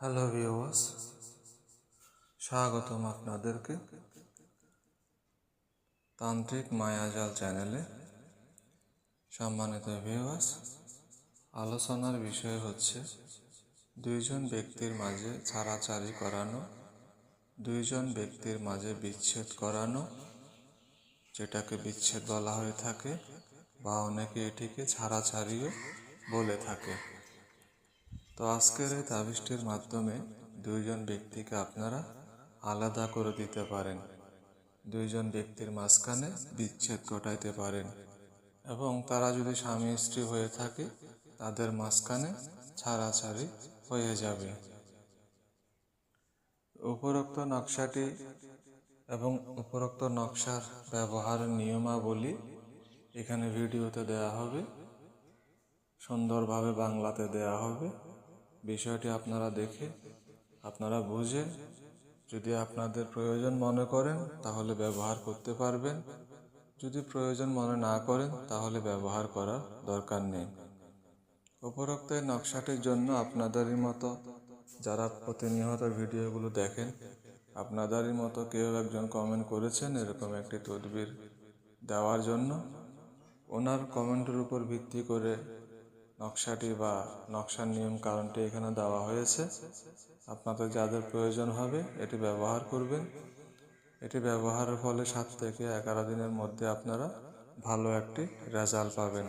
Hello viewers স্বাগতম আপনাদেরকে। তান্ত্রিক মায়াজাল চ্যানেলে সম্মানিত ভিউয়ার্স আলোচনার বিষয় হচ্ছে দুইজন ব্যক্তির মাঝে ছাড়াছাড়ি করানো, দুইজন ব্যক্তির মাঝে বিচ্ছেদ করানো, যেটাকে বিচ্ছেদ বলা হয়ে থাকে বা অনেকে এটিকে ছাড়াছাড়িও বলে থাকে। তো আজকের এই তাবিজটির মাধ্যমে দুইজন ব্যক্তিকে আপনারা আলাদা করে দিতে পারেন। দুইজন ব্যক্তির মাঝখানে বিচ্ছেদ ঘটাইতে পারেন এবং তারা যদি স্বামী স্ত্রী হয়ে থাকে, তাদের মাঝখানে ছাড়াছাড়ি হয়ে যাবে। উপরোক্ত নকশাটি এবং উপরোক্ত নকশার ব্যবহার নিয়মাবলী এখানে ভিডিওতে দেয়া হবে, সুন্দরভাবে বাংলাতে দেয়া হবে। বিষয়টি আপনারা দেখে, আপনারা বুঝে, যদি আপনাদের প্রয়োজন মনে করেন, তাহলে ব্যবহার করতে পারবেন। যদি প্রয়োজন মনে না করেন, তাহলে ব্যবহার করার দরকার নেই। উপরোক্ত এই নকশাটির জন্য আপনাদেরই মতো, যারা প্রতিনিয়ত ভিডিওগুলো দেখেন, আপনাদেরই মতো কেউ একজন কমেন্ট করেছেন এরকম একটি তদবির দেওয়ার জন্য। ওনার কমেন্টের উপর ভিত্তি করে নকশাটি বা নকশার নিয়ম কারণটি এখানে দেওয়া হয়েছে। আপনাদের যাদের প্রয়োজন হবে এটি ব্যবহার করবেন। এটি ব্যবহারের ফলে সাত থেকে এগারো দিনের মধ্যে আপনারা ভালো একটি রেজাল্ট পাবেন।